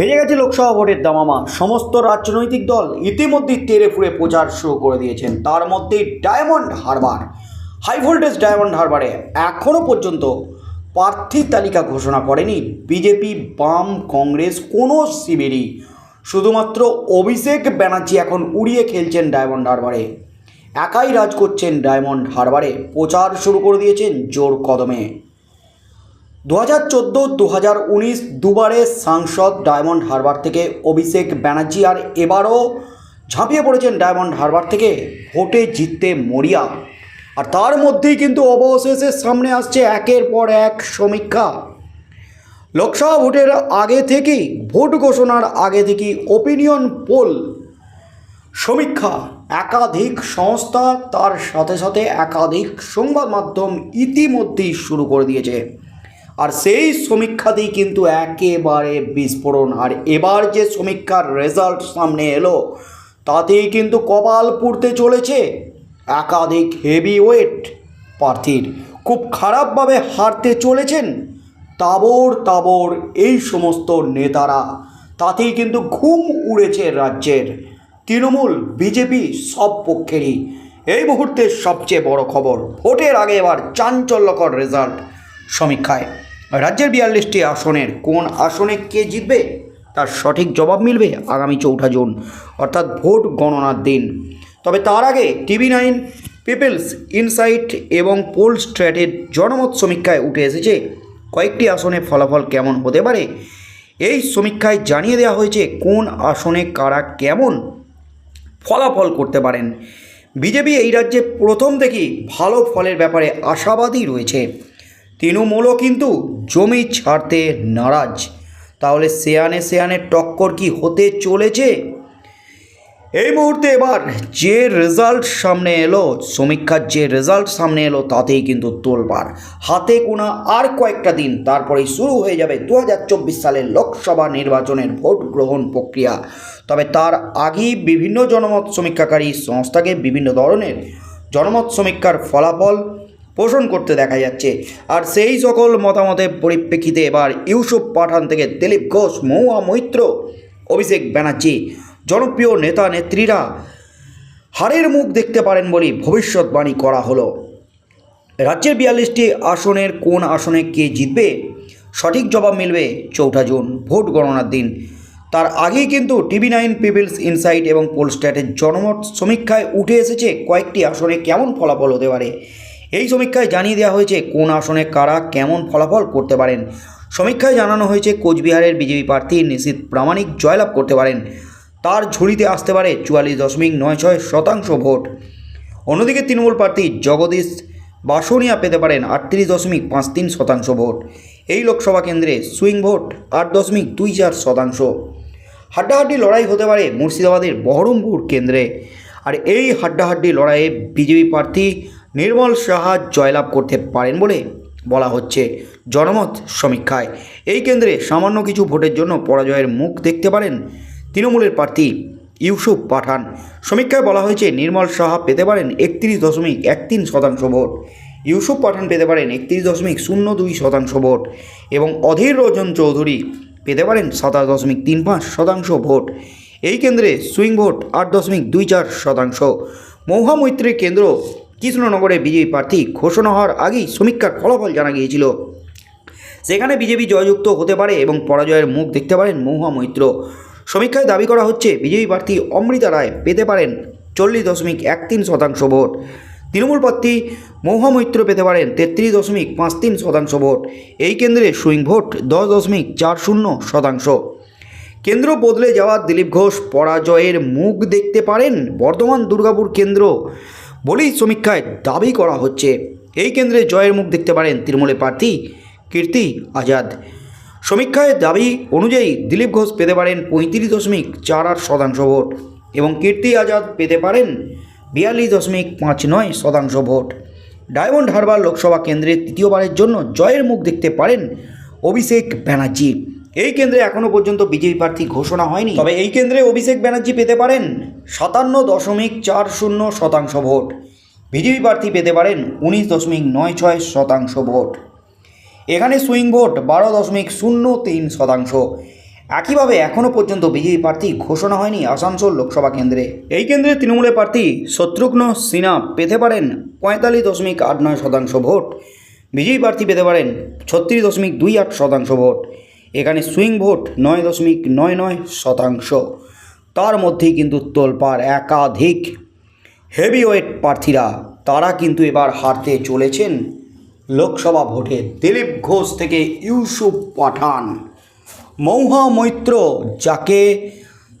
বেড়ে গেছে লোকসভা ভোটের দামামা। সমস্ত রাজনৈতিক দল ইতিমধ্যেই তেরে ফুড়ে প্রচার শুরু করে দিয়েছেন। তার মধ্যে ডায়মন্ড হারবার। হাই ভোল্টেজ ডায়মন্ড হারবারে এখনও পর্যন্ত প্রার্থী তালিকা ঘোষণা করেনি বিজেপি, বাম, কংগ্রেস, কোনো শিবিরই শুধুমাত্র অভিষেক ব্যানার্জি এখন উড়িয়ে খেলছেন ডায়মন্ড হারবারে। একাই রাজ করছেন ডায়মন্ড হারবারে। প্রচার শুরু করে দিয়েছেন জোর কদমে। দু হাজার চোদ্দ, দু হাজার উনিশ দুবারে সাংসদ ডায়মন্ড হারবার থেকে অভিষেক ব্যানার্জি আর এবারও ঝাঁপিয়ে পড়েছেন ডায়মন্ড হারবার থেকে ভোটে জিততে মরিয়া। আর তার মধ্যেই কিন্তু অবশেষে সামনে আসছে একের পর এক সমীক্ষা। লোকসভা ভোটের আগে থেকেই, ভোট ঘোষণার আগে থেকেই ওপিনিয়ন পোল সমীক্ষা, একাধিক সংস্থা, তার সাথে সাথে একাধিক সংবাদ মাধ্যম ইতিমধ্যেই শুরু করে দিয়েছে। আর সেই সমীক্ষাতেই কিন্তু একেবারে বিস্ফোরণ। আর এবার যে সমীক্ষার রেজাল্ট সামনে এলো, তাতেই কিন্তু কপাল পুড়তে চলেছে একাধিক হেভি ওয়েট প্রার্থীর। খুব খারাপভাবে হারতে চলেছেন তাবর তাবর এই সমস্ত নেতারা। তাতেই কিন্তু ঘুম উড়েছে রাজ্যের। তৃণমূল, বিজেপি সব পক্ষেরই। এই মুহূর্তের সবচেয়ে বড় খবর, ভোটের আগে এবার চাঞ্চল্যকর রেজাল্ট সমীক্ষায়। রাজ্যের বিয়াল্লিশটি আসনের কোন আসনে কে জিতবে? তার সঠিক জবাব মিলবে আগামী চৌঠা জুন, অর্থাৎ ভোট গণনার দিন। তবে তার আগে টিভি নাইন, পিপলস ইনসাইট এবং পোল স্ট্র্যাটের জনমত সমীক্ষায় উঠে এসেছে কয়েকটি আসনে ফলাফল কেমন হতে পারে। এই সমীক্ষায় জানিয়ে দেওয়া হয়েছে কোন আসনে কারা কেমন ফলাফল করতে পারেন। বিজেপি এই রাজ্যে প্রথম থেকেই ভালো ফলের ব্যাপারে আশাবাদী রয়েছে। তৃণমূলও কিন্তু জমি ছাড়তে নারাজ। তাহলে সেয়ানে সেয়ানে টক্কর কি হতে চলেছে? এই মুহূর্তে এবার যে রেজাল্ট সামনে এলো, সমীক্ষার যে রেজাল্ট সামনে এলো, তাতেই কিন্তু তোলবার হাতে গোনা আর কয়েকটা দিন, তারপরেই শুরু হয়ে যাবে দু হাজার চব্বিশ সালের লোকসভা নির্বাচনের ভোট গ্রহণ প্রক্রিয়া। তবে তার আগেই বিভিন্ন জনমত সমীক্ষাকারী সংস্থাকে বিভিন্ন ধরনের জনমত সমীক্ষার ফলাফল পোষণ করতে দেখা যাচ্ছে। আর সেই সকল মতামতের পরিপ্রেক্ষিতে এবার ইউসুফ পাঠান থেকে দিলীপ ঘোষ, মহুয়া মৈত্র, অভিষেক ব্যানার্জি, জনপ্রিয় নেতা নেত্রীরা হারের মুখ দেখতে পারেন বলে ভবিষ্যৎবাণী করা হলো। রাজ্যের বিয়াল্লিশটি আসনের কোন আসনে কে জিতবে? সঠিক জবাব মিলবে চৌঠা জুন, ভোট গণনার দিন। তার আগেই কিন্তু টিভি নাইন, পিপলস ইনসাইট এবং পোলস্ট্যাটের জনমত সমীক্ষায় উঠে এসেছে কয়েকটি আসনে কেমন ফলাফল হতে পারে। এই সমীক্ষায় জানিয়ে দেওয়া হয়েছে কোন আসনে কারা কেমন ফলাফল করতে পারেন। সমীক্ষায় জানানো হয়েছে কোচবিহারের বিজেপি প্রার্থী নিশীত প্রামাণিক জয়লাভ করতে পারেন। তার ঝুড়িতে আসতে পারে চুয়াল্লিশ দশমিক নয় ছয় শতাংশ ভোট। অন্যদিকে তৃণমূল প্রার্থী জগদীশ বাসনিয়া পেতে পারেন আটত্রিশ দশমিক পাঁচ তিন শতাংশ ভোট। এই লোকসভা কেন্দ্রে সুইং ভোট আট দশমিক দুই চার শতাংশ। হাড্ডাহাড্ডি লড়াই হতে পারে মুর্শিদাবাদের বহরমপুর কেন্দ্রে। আর এই হাড্ডাহাড্ডি লড়াইয়ে বিজেপি প্রার্থী নির্মল সাহা জয়লাভ করতে পারেন বলে বলা হচ্ছে। জনমত সমীক্ষায়। এই কেন্দ্রে সামান্য কিছু ভোটের জন্য পরাজয়ের মুখ দেখতে পারেন তৃণমূলের প্রার্থী ইউসুফ পাঠান। সমীক্ষায় বলা হয়েছে, নির্মল সাহা পেতে পারেন একত্রিশ দশমিক এক তিন শতাংশ ভোট। ইউসুফ পাঠান পেতে পারেন একত্রিশ দশমিক শূন্য দুই শতাংশ ভোট এবং অধীর রঞ্জন চৌধুরী পেতে পারেন সাতাশ দশমিক তিন পাঁচ শতাংশ ভোট। এই কেন্দ্রে সুইং ভোট আট দশমিক দুই চার শতাংশ। মৌহা মৈত্রী কেন্দ্র কৃষ্ণনগরে বিজেপি প্রার্থী ঘোষণা হওয়ার আগেই সমীক্ষার ফলাফল জানা গিয়েছিল। সেখানে বিজেপি জয়যুক্ত হতে পারে এবং পরাজয়ের মুখ দেখতে পারেন মহুয়া মৈত্র। সমীক্ষায় দাবি করা হচ্ছে, বিজেপি প্রার্থী অমৃতা রায় পেতে পারেন চল্লিশ দশমিক এক তিন শতাংশ ভোট। তৃণমূল প্রার্থী মহুয়া মৈত্র পেতে পারেন তেত্রিশ দশমিক পাঁচ তিন শতাংশ ভোট। এই কেন্দ্রে সুইং ভোট দশ দশমিক চার শূন্য শতাংশ। কেন্দ্র বদলে যাওয়া দিলীপ ঘোষ পরাজয়ের মুখ দেখতে পারেন বর্ধমান দুর্গাপুর কেন্দ্র। বলেই সমীক্ষায় দাবি করা হচ্ছে। এই কেন্দ্রে জয়ের মুখ দেখতে পারেন তৃণমূলের প্রার্থী কীর্তি আজাদ। সমীক্ষায় দাবি অনুযায়ী দিলীপ ঘোষ পেতে পারেন পঁয়ত্রিশ দশমিক চার আট শতাংশ ভোট এবং কীর্তি আজাদ পেতে পারেন বিয়াল্লিশ দশমিক পাঁচ নয় শতাংশ ভোট। ডায়মন্ড হারবার লোকসভা কেন্দ্রে তৃতীয়বারের জন্য জয়ের মুখ দেখতে পারেন অভিষেক ব্যানার্জি। এই কেন্দ্রে এখনও পর্যন্ত বিজেপি প্রার্থী ঘোষণা হয়নি। তবে এই কেন্দ্রে অভিষেক ব্যানার্জি পেতে পারেন সাতান্ন দশমিক চার শূন্য শতাংশ ভোট। বিজেপি প্রার্থী পেতে পারেন উনিশ দশমিক নয় ছয় শতাংশ ভোট। এখানে সুইং ভোট বারো দশমিক শূন্য তিন শতাংশ। একইভাবে এখনও পর্যন্ত বিজেপি প্রার্থী ঘোষণা হয়নি আসানসোল লোকসভা কেন্দ্রে। এই কেন্দ্রে তৃণমূলের প্রার্থী শত্রুঘ্ন সিনহা পেতে পারেন পঁয়তাল্লিশ দশমিক আট নয় শতাংশ ভোট। বিজেপি প্রার্থী পেতে পারেন ছত্রিশ দশমিক দুই আট শতাংশ ভোট। এখানে সুইং ভোট নয় দশমিক নয় নয় শতাংশ। তার মধ্যেই কিন্তু তোলপাড় একাধিক হেভিওয়েট প্রার্থীরা, তারা কিন্তু এবার হারতে চলেছেন লোকসভা ভোটে। দিলীপ ঘোষ থেকে ইউসুফ পাঠান। মৌহা মৈত্র, যাকে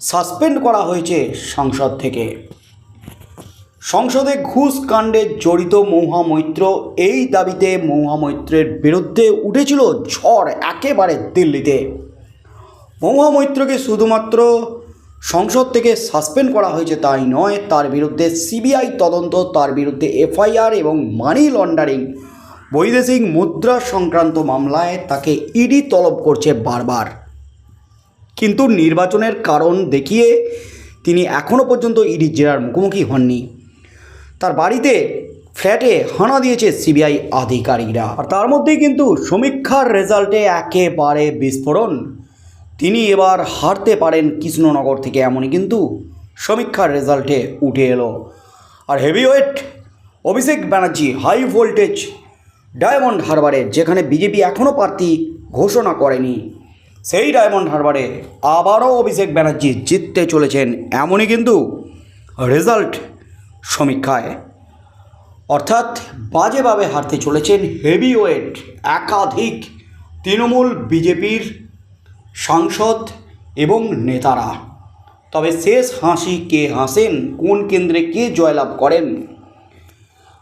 সাসপেন্ড করা হয়েছে সংসদ থেকে। সংসদে ঘুষ কাণ্ডে জড়িত মৌহা মৈত্র, এই দাবিতে মৌহা মৈত্রের বিরুদ্ধে উঠেছিল ঝড় একেবারে দিল্লিতে। মৌহা মৈত্রকে শুধুমাত্র সংসদ থেকে সাসপেন্ড করা হয়েছে তাই নয়, তার বিরুদ্ধে সিবিআই তদন্ত, তার বিরুদ্ধে এফআইআর এবং মানি লন্ডারিং। বৈদেশিক মুদ্রা সংক্রান্ত মামলায় তাকে ইডি তলব করছে বারবার। কিন্তু নির্বাচনের কারণ দেখিয়ে তিনি এখনও পর্যন্ত ইডি জেরার মুখোমুখি হননি। তার বাড়িতে ফ্ল্যাটে হানা দিয়েছে সিবিআই আধিকারিকরা। আর তার মধ্যেই কিন্তু সমীক্ষার রেজাল্টে একেবারে বিস্ফোরণ। তিনি এবার হারতে পারেন কৃষ্ণনগর থেকে এমনই কিন্তু সমীক্ষার রেজাল্টে উঠে এলো। আর heavyweight Abhishek Banerjee high voltage Diamond হারবারে যেখানে বিজেপি এখনও প্রার্থী ঘোষণা করেনি, সেই ডায়মন্ড হারবারে আবারও অভিষেক ব্যানার্জি জিততে চলেছেন এমনই কিন্তু রেজাল্ট সমীক্ষায়। অর্থাৎ বাজেভাবে হারতে চলেছেন হেভিওয়েট, একাধিক তৃণমূল বিজেপির সাংসদ এবং নেতারা। তবে শেষ হাসি কে হাসেন, কোন কেন্দ্রে কে জয়লাভ করেন?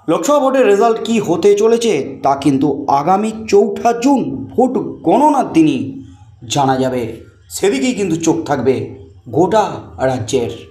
লোকসভা ভোটের রেজাল্ট কি হতে চলেছে, তা কিন্তু আগামী চৌঠা জুন ভোট গণনার দিনই জানা যাবে। সেদিকেই কিন্তু চোখ থাকবে গোটা রাজ্যের।